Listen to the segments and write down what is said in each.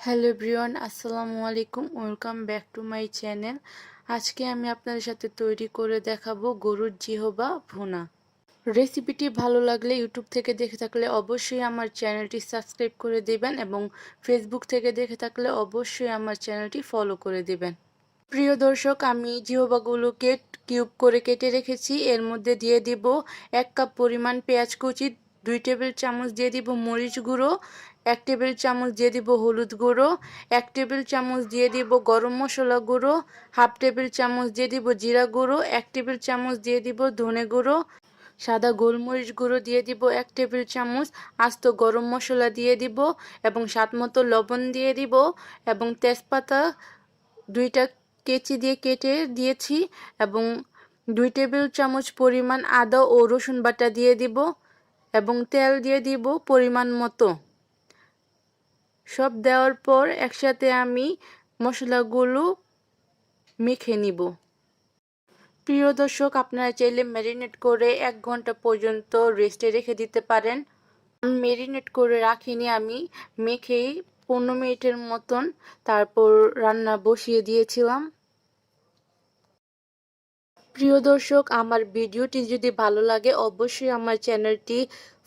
Hello everyone, আসসালামু আলাইকুম। Welcome back to my channel. আজকে আমি আপনাদের সাথে তৈরি করে দেখাবো গরুর জিহবা ভুনা। রেসিপিটি ভালো লাগলে ইউটিউব থেকে দেখে থাকলে অবশ্যই আমার চ্যানেলটি সাবস্ক্রাইব করে দিবেন এবং ফেসবুক থেকে দেখে থাকলে অবশ্যই আমার চ্যানেলটি ফলো করে দিবেন। প্রিয় দর্শক, আমি জিহবাগুলোকে কিউব করে কেটে রেখেছি। এর মধ্যে দিয়ে দিব এক কাপ পরিমাণ পেঁয়াজ কুচি দুই টেবিল চামচ দিয়ে দিব মরিচ গুঁড়ো, এক টেবিল চামচ দিয়ে দিব হলুদ গুঁড়ো, এক টেবিল চামচ দিয়ে দিব গরম মশলা গুঁড়ো, হাফ টেবিল চামচ দিয়ে দিব জিরা গুঁড়ো, এক টেবিল চামচ দিয়ে দিব ধনে গুঁড়ো, সাদা গোলমরিচ গুঁড়ো দিয়ে দিব এক টেবিল চামচ, আস্ত গরম মশলা দিয়ে দিব এবং স্বাদ মতো লবণ দিয়ে দিব এবং তেজপাতা দুইটা কেচি দিয়ে কেটে দিয়েছি এবং দুই টেবিল চামচ পরিমাণ আদা ও রসুন বাটা দিয়ে দিব। এবং তেল দিয়ে দিব পরিমাণ মতো। সব দেওয়ার পর একসাথে আমি মশলাগুলো মেখে নিব। প্রিয় দর্শক, আপনারা চাইলে ম্যারিনেট করে এক ঘণ্টা পর্যন্ত রেস্টে রেখে দিতে পারেন। ম্যারিনেট করে রাখিনি, আমি মেখেই পনেরো মিনিটের মতন তারপর রান্না বসিয়ে দিয়েছিলাম। প্রিয় দর্শক, আমার ভিডিওটি যদি ভালো লাগে, অবশ্যই আমার চ্যানেলটি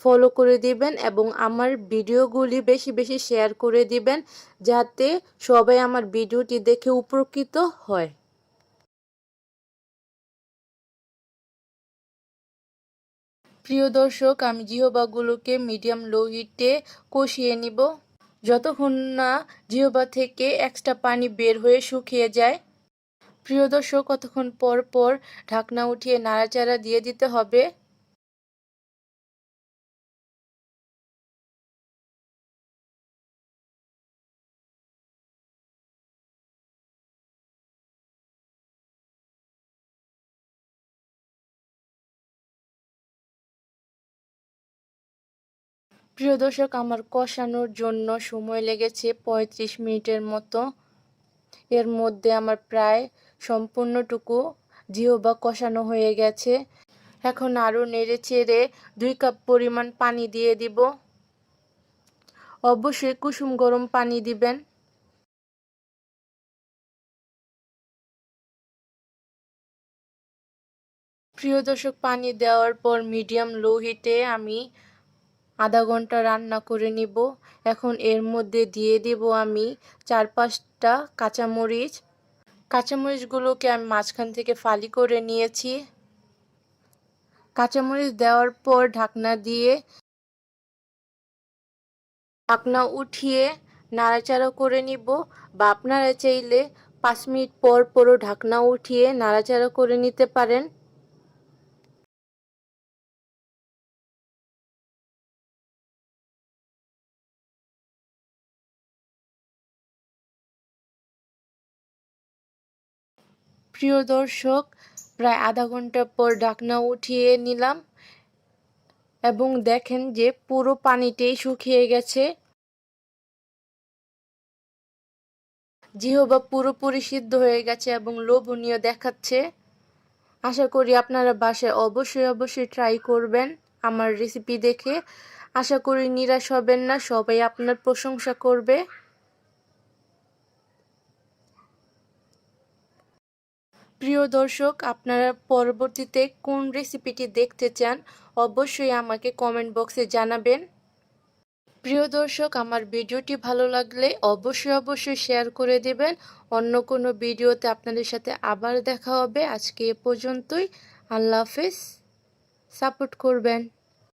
ফলো করে দিবেন এবং আমার ভিডিওগুলি বেশি বেশি শেয়ার করে দিবেন যাতে সবাই আমার ভিডিওটি দেখে উপকৃত হয়। প্রিয় দর্শক, আমি জিহবাগুলোকে মিডিয়াম লো হিটে কষিয়ে নিব। যতক্ষণ না জিহবা থেকে এক্সট্রা পানি বের হয়ে শুকিয়ে যায় প্রিয় দর্শক, কতক্ষণ পর পর ঢাকনা উঠিয়ে নাড়াচাড়া দিয়ে দিতে হবে? প্রিয় দর্শক, আমার কষানোর জন্য সময় লেগেছে পঁয়ত্রিশ মিনিটের মতো। এর মধ্যে আমার প্রায় সম্পূর্ণটুকু জিহবা কষানো হয়ে গেছে। এখন আরও নেড়ে চেড়ে দুই কাপ পরিমাণ পানি দিয়ে দিব। অবশ্যই কুসুম গরম পানি দিবেন। প্রিয় দর্শক, পানি দেওয়ার পর মিডিয়াম লো হিটে আমি আধা ঘণ্টা রান্না করে নিব। এখন এর মধ্যে দিয়ে দিব আমি চার পাঁচটা কাঁচামরিচ। কাঁচামরিচগুলোকে আমি মাঝখান থেকে ফালি করে নিয়েছি। কাঁচামরিচ দেওয়ার পর ঢাকনা দিয়ে ঢাকনা উঠিয়ে নাড়াচাড়া করে নিব। বা আপনারা চাইলে পাঁচ মিনিট পর পরও ঢাকনা উঠিয়ে নাড়াচাড়া করে নিতে পারেন। প্রিয় দর্শক, প্রায় আধা ঘণ্টা পর ঢাকনা উঠিয়ে নিলাম এবং দেখেন যে পুরো পানিটাই শুকিয়ে গেছে। জিহবা পুরোপুরি সিদ্ধ হয়ে গেছে এবং লোভনীয় দেখাচ্ছে। আশা করি আপনারা বাসায় অবশ্যই অবশ্যই ট্রাই করবেন আমার রেসিপি দেখে। আশা করি নিরাশ হবেন না, সবাই আপনার প্রশংসা করবে। প্রিয় দর্শক, আপনারা পরবর্তীতে কোন রেসিপিটি দেখতে চান, অবশ্যই আমাকে কমেন্ট বক্সে জানাবেন। প্রিয় দর্শক, আমার ভিডিওটি ভালো লাগলে অবশ্যই অবশ্যই শেয়ার করে দেবেন। অন্য কোনো ভিডিওতে আপনাদের সাথে আবার দেখা হবে। আজকে এ পর্যন্তই। আল্লাহ হাফেজ। সাপোর্ট করবেন।